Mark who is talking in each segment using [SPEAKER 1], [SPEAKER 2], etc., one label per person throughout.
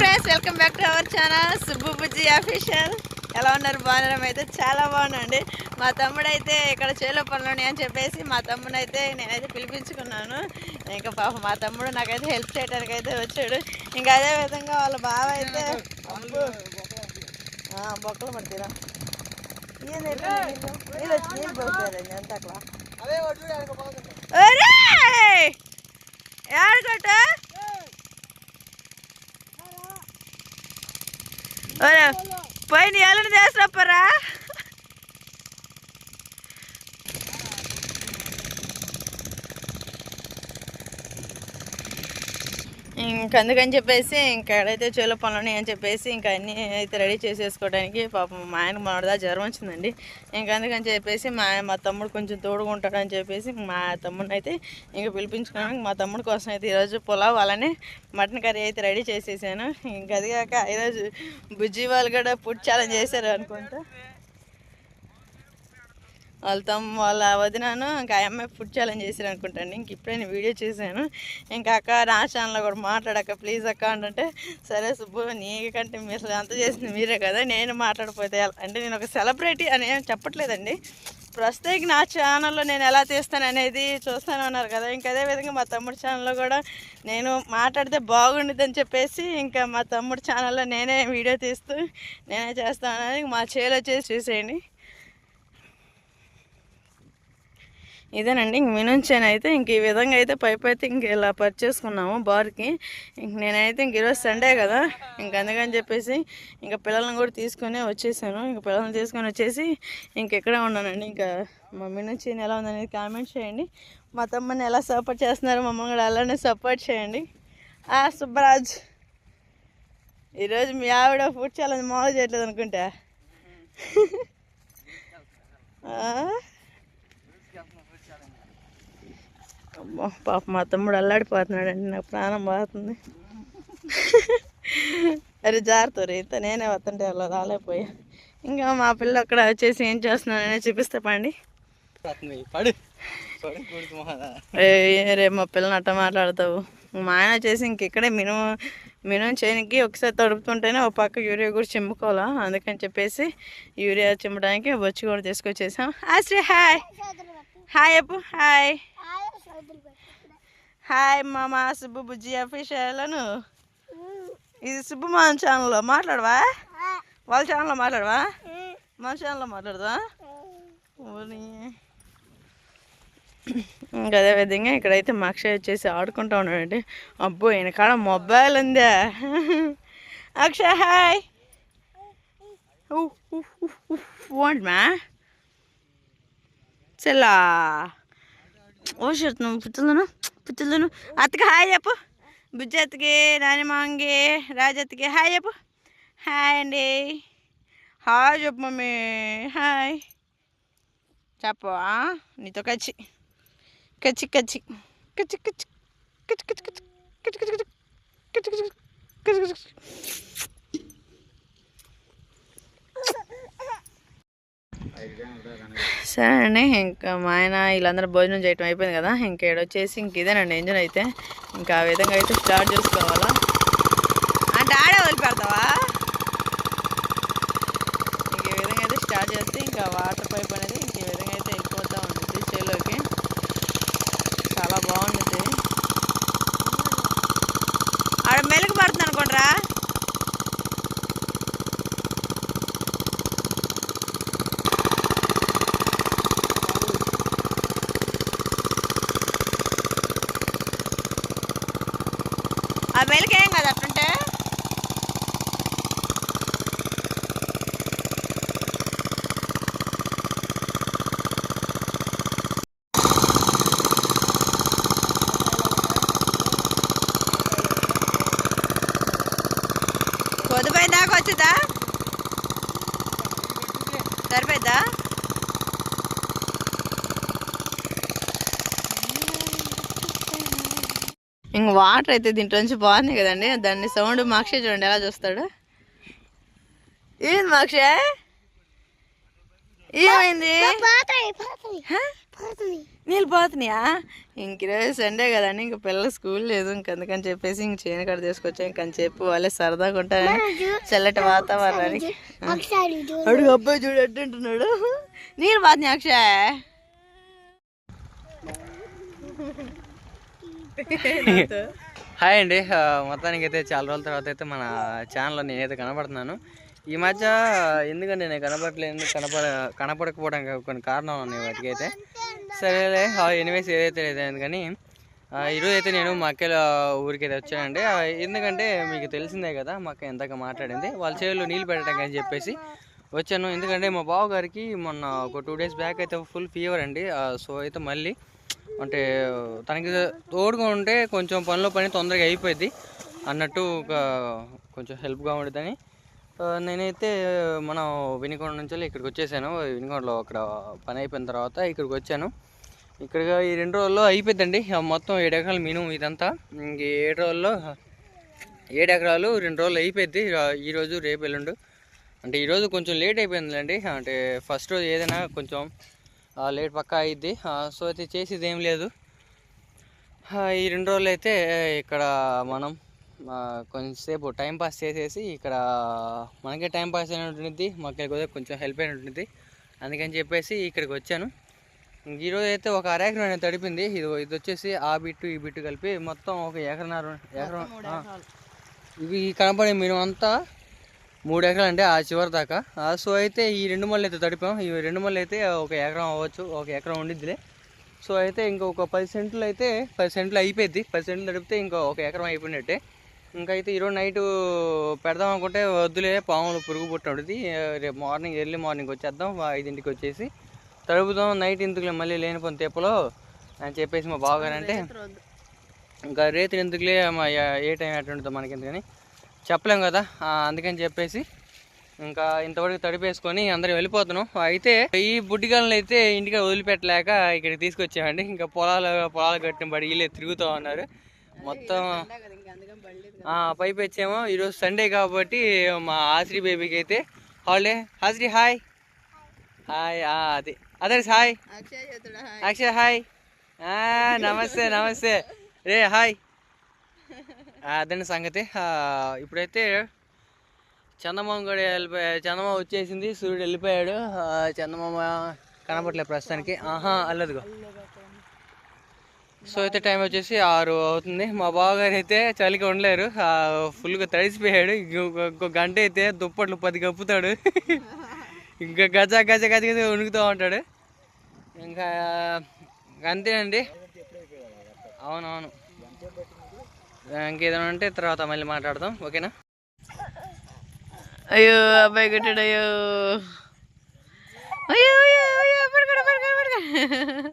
[SPEAKER 1] Friends welcome back to our channel. Subbu Bujji official. ఎలా ఉన్నారు? బాగున్నారు? అయితే చాలా బాగున్నాండి మా తమ్ముడు అయితే ఇక్కడ చేలో పనులు అని చెప్పేసి మా తమ్ముడు అయితే నేనైతే పిలిపించుకున్నాను. ఇంకా పాప మా తమ్ముడు నాకైతే హెల్ప్ చేయడానికి అయితే వచ్చాడు. ఇంకా అదే విధంగా వాళ్ళ బావ అయితే బొక్కలు పడతారా నీళ్ళు వచ్చి నీళ్ళు ఎంత ఒరేయ్! పైన ఎల్లని చేసినప్పరా. అందుకని చెప్పేసి ఇంకా ఎక్కడైతే చేలో పనులు ఉన్నాయని చెప్పేసి ఇంకా అన్నీ అయితే రెడీ చేసేసుకోవడానికి పాపం మా ఆయన మనదా జ్వరం వచ్చిందండి. ఇంకా అందుకని చెప్పేసి మా మా తమ్ముడు కొంచెం తోడుకుంటాడని చెప్పేసి మా తమ్ముడిని అయితే ఇంకా పిలిపించుకోవడానికి మా తమ్ముడు కోసం అయితే ఈరోజు పులావ్ అలానే మటన్ కర్రీ అయితే రెడీ చేసేసాను. ఇంకా అది కాక ఈరోజు బుజ్జి వాళ్ళు కూడా ఫుడ్ ఛాలెంజ్ చేశారు అనుకుంటా. వాళ్ళ తమ్ము వాళ్ళ వదినాను ఇంకా ఆ అమ్మాయి ఫుడ్ ఛాలెంజ్ చేశారు అనుకుంటాను ఇంక ఇప్పుడే నేను వీడియో చూశాను. ఇంకా అక్క నా ఛానల్లో కూడా మాట్లాడక్క ప్లీజ్ అక్క అంటే సరే సుబ్బు నీకంటే మీరు అంత చేసింది మీరే కదా నేను మాట్లాడిపోతే ఎలా? అంటే నేను ఒక సెలబ్రిటీ అని ఏం చెప్పట్లేదండి. ప్రస్తుతానికి నా ఛానల్లో నేను ఎలా తీస్తాను అనేది చూస్తాను అన్నారు కదా. ఇంకా అదే విధంగా మా తమ్ముడు ఛానల్లో కూడా నేను మాట్లాడితే బాగుండదు అని చెప్పేసి ఇంకా మా తమ్ముడు ఛానల్లో నేనే వీడియో తీస్తూ నేనే చేస్తాను అనేది మా చేలో చేసి చూసేయండి. ఇదేనండి. ఇంక మినుంచాను అయితే ఇంక ఈ విధంగా అయితే పైపు అయితే ఇంక ఇలా పర్చేసుకున్నాము బార్కి. ఇంక నేనైతే ఇంక ఈరోజు సండే కదా. ఇంక అందుకని చెప్పేసి ఇంకా పిల్లల్ని కూడా తీసుకొని వచ్చేసాను. ఇంక పిల్లల్ని తీసుకొని వచ్చేసి ఇంక ఇక్కడే ఉన్నానండి? ఇంకా మా మినుంచి ఎలా ఉందనేది కామెంట్ చేయండి. మా తమ్మని ఎలా సపోర్ట్ చేస్తున్నారు మమ్మల్ని కూడా అలానే సపోర్ట్ చేయండి. ఆ సుబ్బరాజ్. ఈరోజు మీ ఆవిడ ఫుడ్ ఛాలెంజ్ మామూలు చేయట్లేదు అనుకుంటా ఆ? అమ్మో పాప మా తమ్ముడు అల్లాడిపోతున్నాడండి నాకు ప్రాణం పోతుంది. అరే జారుతారు ఇంత నేనే వస్తుంటే అలా రాలేకపోయా. ఇంకా మా పిల్ల అక్కడ వచ్చేసి ఏం చేస్తున్నానని చూపిస్తే పండి. రే మా పిల్లని అట్ట మాట్లాడతావు. మా ఆయన వచ్చేసి ఇంక ఇక్కడే మినిమం మినిమం చేయనికి ఒకసారి తడుపుతుంటేనే ఒక పక్క యూరియా కూడా చిమ్ముకోవాలా? అందుకని చెప్పేసి యూరియా చిమ్మడానికి బొచ్చి కూడా తీసుకొచ్చేసాం. Hi hi. Hi Appu hi. Hi మామా సుబ్బు బుజ్జి అఫీషియల్ను ఇది సుబ్బు మన ఛానల్లో మాట్లాడవా వాళ్ళ ఛానల్లో మాట్లాడవా మన ఛానల్లో మాట్లాడదా ఇంకా అదే విధంగా ఇక్కడైతే మా అక్షయ్ వచ్చేసి ఆడుకుంటా ఉన్నాడండి అబ్బో ఈయన కాడ మొబైల్ ఉందా అక్షయ్ హాయ్ వాంట్ మా చెల్లా ఓ షర్ట్ నువ్వు పుత్తులను పుత్తులను అత్తకి హాయ్ చెప్పు బుజ్జత్తికి నానిమాంగి రాజత్తికి హాయ్ చెప్పు హాయ్ అండి హాయ్ చెప్పు మమ్మీ హాయ్ చెప్పు నీతో నీతో కచ్చి కచ్చి కచ్చి కచ్చి కచ్చి కచ్చి కచ్చి కచ్చి కచ్చి కచ్చి కచ్చి కచ్చి కచ్చి సరే అండి ఇంకా మా ఆయన వీళ్ళందరూ భోజనం చేయటం అయిపోయింది కదా ఇంకా వచ్చేసి ఇంక ఇదేనండి ఇంజన్ అయితే. ఇంకా ఆ విధంగా అయితే స్టార్ట్ చేసుకోవాలా. అంటే ఆడే వదిలిపెడతావా? ఆ వెలికేం కదా అట్టుంటే పొదుపై దాకా వచ్చిందా? సరిపోయిద్దా వాటర్ అయితే దీంట్లో నుంచి బాగుంది కదండి. దాన్ని సౌండ్ మాక్షే చూడండి ఎలా చూస్తాడు? ఏంది మాక్షే? ఏమైంది? నీళ్ళు పోతున్నాయా? ఇంక ఈరోజు సండే కదండి ఇంక పిల్లలు స్కూల్ లేదు ఇంక అందుకని చెప్పేసి ఇంక చేయని కాడ తీసుకొచ్చా ఇంకని చెప్పి వాళ్ళే సరదాగా ఉంటారని చల్లటి వాతావరణానికి. అడుగు అబ్బాయి చూడు అంటున్నాడు నీళ్ళు పోతున్నాయి అక్షయ్?
[SPEAKER 2] హాయ్ అండి. మొత్తానికి అయితే చాలా రోజుల తర్వాత అయితే మన ఛానల్లో నేనైతే కనపడుతున్నాను ఈ మధ్య ఎందుకంటే నేను కనపడలేదు కనపడ కనపడకపోవడానికి కొన్ని కారణాలు ఉన్నాయి వాటికి అయితే సరేలే ఎనివేస్ ఏదైతే లేదు కానీ ఈరోజు అయితే నేను మా అక్కల ఊరికి అయితే వచ్చానండి ఎందుకంటే మీకు తెలిసిందే కదా మా అక్క ఎంతగా మాట్లాడింది. వాళ్ళ చేతుల్లో నీళ్ళు పెట్టడానికి అని చెప్పేసి వచ్చాను. ఎందుకంటే మా బావ గారికి మొన్న ఒక టూ డేస్ బ్యాక్ అయితే ఫుల్ ఫీవర్ అండి. సో అయితే మళ్ళీ అంటే తనకి తోడుగా ఉంటే కొంచెం పనిలో పని తొందరగా అయిపోయింది అన్నట్టు ఒక కొంచెం హెల్ప్గా ఉండదని నేనైతే మనం వినికొండ నుంచి ఇక్కడికి వచ్చేసాను. వినికొండలో అక్కడ పని అయిపోయిన తర్వాత ఇక్కడికి వచ్చాను. ఇక్కడ ఈ రెండు రోజుల్లో అయిపోద్దండి మొత్తం ఏడు ఎకరాలు మినిమం ఇదంతా. ఇంక ఏడు రోజుల్లో ఏడు ఎకరాలు రెండు రోజులు అయిపోద్ది ఈరోజు రేపు ఎల్లుండు. అంటే ఈరోజు కొంచెం లేట్ అయిపోయిందిలేండి. అంటే ఫస్ట్ రోజు ఏదైనా కొంచెం లేట్ పక్కా అయ్యిద్ది ఆ, సో అయితే చేసేది ఏం లేదు. ఈ రెండు రోజులు అయితే ఇక్కడ మనం కొంచెంసేపు టైం పాస్ చేసేసి ఇక్కడ మనకే టైం పాస్ అయినట్టు ఉంటుంది మాకు కూడా కొంచెం హెల్ప్ అయినట్టు ఉంటుంది అందుకని చెప్పేసి ఇక్కడికి వచ్చాను. ఇంక ఈరోజు అయితే ఒక అర ఎకరం అనేది తడిపింది. ఇది ఇది వచ్చేసి ఆ బిట్టు ఈ బిట్టు కలిపి మొత్తం ఒక ఎకరన్నర ఎకరం ఇవి కనపడే మీరు అంతా మూడు ఎకరాలు అంటే ఆ చివరి దాకా. సో అయితే ఈ రెండు మళ్ళీ అయితే తడిపాం. ఈ రెండు మళ్ళీ అయితే ఒక ఎకరం అవ్వచ్చు ఒక ఎకరం ఉండిద్దిలే. సో అయితే ఇంకొక పది సెంట్లు అయితే పది సెంట్లు అయిపోయింది పది సెంట్లు తడిపితే ఇంకో ఒక ఎకరం అయిపోయినట్టే. ఇంకా అయితే ఈరోజు నైట్ పెడదాం అనుకుంటే వద్దులే పాములు పురుగు పుట్టినది రేపు మార్నింగ్ ఎర్లీ మార్నింగ్ వచ్చేద్దాం ఐదింటికి వచ్చేసి తడుపుదాం. నైట్ ఎందుకులే మళ్ళీ లేనిపోయిన తెప్పలో అని చెప్పేసి మా బావగారు అంటే ఇంకా రేత్రి ఎందుకులే మా ఏ- టైం ఎట్లా ఉంటుందో మనకి ఎందుకని చెప్పలేం కదా. అందుకని చెప్పేసి ఇంకా ఇంతవరకు తడిపేసుకొని అందరం వెళ్ళిపోతున్నాం. అయితే ఈ బుడ్డిగాలను అయితే ఇంటికి వదిలిపెట్టలేక ఇక్కడికి తీసుకొచ్చామండి. ఇంకా పొలాలు పొలాలు కట్టిన పడి వీళ్ళే తిరుగుతూ ఉన్నారు. మొత్తం పైపు వచ్చేమో ఈరోజు సండే కాబట్టి మా ఆశ్రీ బేబీకి అయితే హాలిడే. ఆశ్రీ హాయ్. హాయ్ అది. Others hi.
[SPEAKER 1] అక్షయ్
[SPEAKER 2] హాయ్. నమస్తే నమస్తే. రే హాయ్. అదండి సంగతి. ఇప్పుడైతే చందమామ కూడా వెళ్ళిపోయా చందమామ వచ్చేసింది సూర్యుడు వెళ్ళిపోయాడు. చందమామ కనపట్లేదు ప్రస్తుతానికి. ఆహా అల్లదుగో సో అయితే టైం వచ్చేసి ఆరు అవుతుంది. మా బావగారు అయితే చలికి ఉండలేరు. ఫుల్గా తడిసిపోయాడు. ఇంకొక ఇంకో గంట అయితే దుప్పట్లు పది కప్పుతాడు. ఇంకా గజ గజ గజ గజ వణుకుతూ ఉంటాడు. ఇంకా అంతేనండి. అవునవును. ఇంకేదైనా ఉంటే తర్వాత మళ్ళీ మాట్లాడదాం ఓకేనా?
[SPEAKER 1] అయ్యో అబ్బాయి కొట్టాడు అయ్యో. అయ్యో అయ్యో పడుకోడు పడుకోడు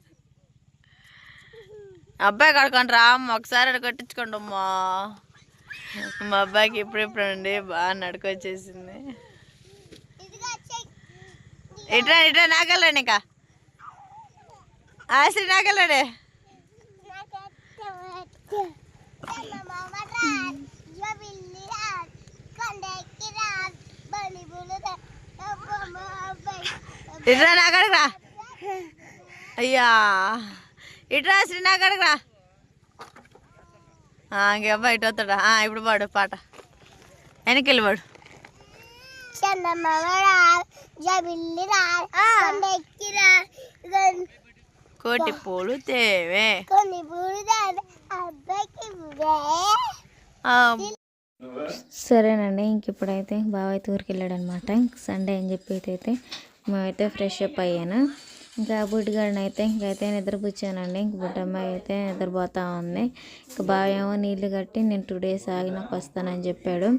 [SPEAKER 1] అబ్బాయి కడుకోండి రా అమ్మ ఒకసారి అక్కడ కొట్టించుకోండి అమ్మా. మా అబ్బాయికి ఇప్పుడిప్పుడు అండి బాగా నడుకొచ్చేసింది. ఇట్రా ఇట్రా నాకెళ్ళండి ఇంకా. ఆశ్రీ నాకెళ్ళండి. ఇట్రా నాకడికి రా. అయ్యా. ఇట్రా శ్రీ నాకడికి రా. ఆ, ఇంక అబ్బాయి ఇటు వస్తాడా? ఇప్పుడు పాడు పాట. వెనక్కి వెళ్ళి పాడు కోటి పూలు తేవే. ఆ,
[SPEAKER 3] సరేనండి ఇంక ఇప్పుడైతే బావ అయితే ఊరికి వెళ్ళాడనమాట సండే అని చెప్పి అయితే మేమైతే ఫ్రెష్ అప్ అయ్యాను. ఇంకా బుడ్డిగాడిని అయితే ఇంకైతే నిద్రపుచ్చానండి. ఇంక బుడ్డమ్మాయి అయితే నిద్రపోతా ఉంది. ఇంక బావేమో నీళ్ళు కట్టి నేను టూ డేస్ ఆగినాక వస్తానని చెప్పాడు.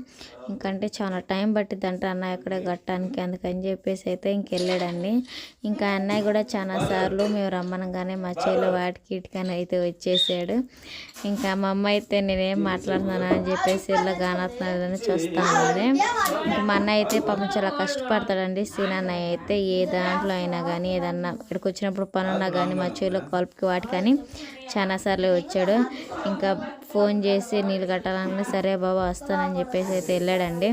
[SPEAKER 3] ఇంకంటే చాలా టైం పట్టిద్దంట అన్నయ్య అక్కడే కట్టడానికి అందుకని చెప్పేసి అయితే ఇంక వెళ్ళాడండి. ఇంకా అన్నయ్య కూడా చాలా సార్లు మేము రమ్మనగానే మా చేలో వాటికి ఇటుకని అయితే వచ్చేసాడు. ఇంకా మా అమ్మ అయితే నేనేం మాట్లాడుతున్నాను అని చెప్పేసి ఇలా గానత్నాలని చూస్తా ఉంది. ఇంకా మా అన్నయ్య అయితే పాపం చాలా కష్టపడతాడండి. సీనన్నయ్య అయితే ఏ దాంట్లో అయినా కానీ ఏదన్నా ఇక్కడికి వచ్చినప్పుడు పని ఉన్నా కానీ మా చేలో కలుపుకి వాటి కానీ చాలాసార్లు వచ్చాడు. ఇంకా ఫోన్ చేసి నీళ్ళు కట్టాలన్నా సరే బాబా వస్తానని చెప్పేసి అయితే వెళ్ళాడండి.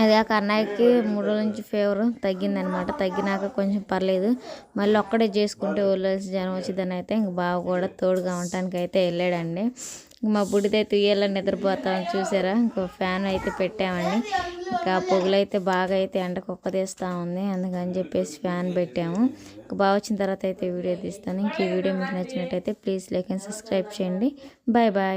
[SPEAKER 3] అది ఆ కన్నయ్యకి మూడు రోజుల నుంచి ఫీవర్ తగ్గిందనమాట తగ్గినాక కొంచెం పర్లేదు. మళ్ళీ ఒక్కడే చేసుకుంటే వదిలేసి జనం వచ్చిందని అయితే ఇంక బావ కూడా తోడుగా ఉండటానికి అయితే వెళ్ళాడండి. మా బుడిదైతే ఉయ్యాల నిద్రపోతాం చూసారా? ఇంకో ఫ్యాన్ అయితే పెట్టామండి. ఇంకా పొగలు అయితే బాగా అయితే ఎండ కుక్కదీస్తూ ఉంది. అందుకని చెప్పేసి ఫ్యాన్ పెట్టాము. ఇంకా బాగా వచ్చిన తర్వాత అయితే వీడియో తీస్తాను. ఇంక ఈ వీడియో మీకు నచ్చినట్టయితే ప్లీజ్ లైక్ అండ్ సబ్స్క్రైబ్ చేయండి. Bye bye.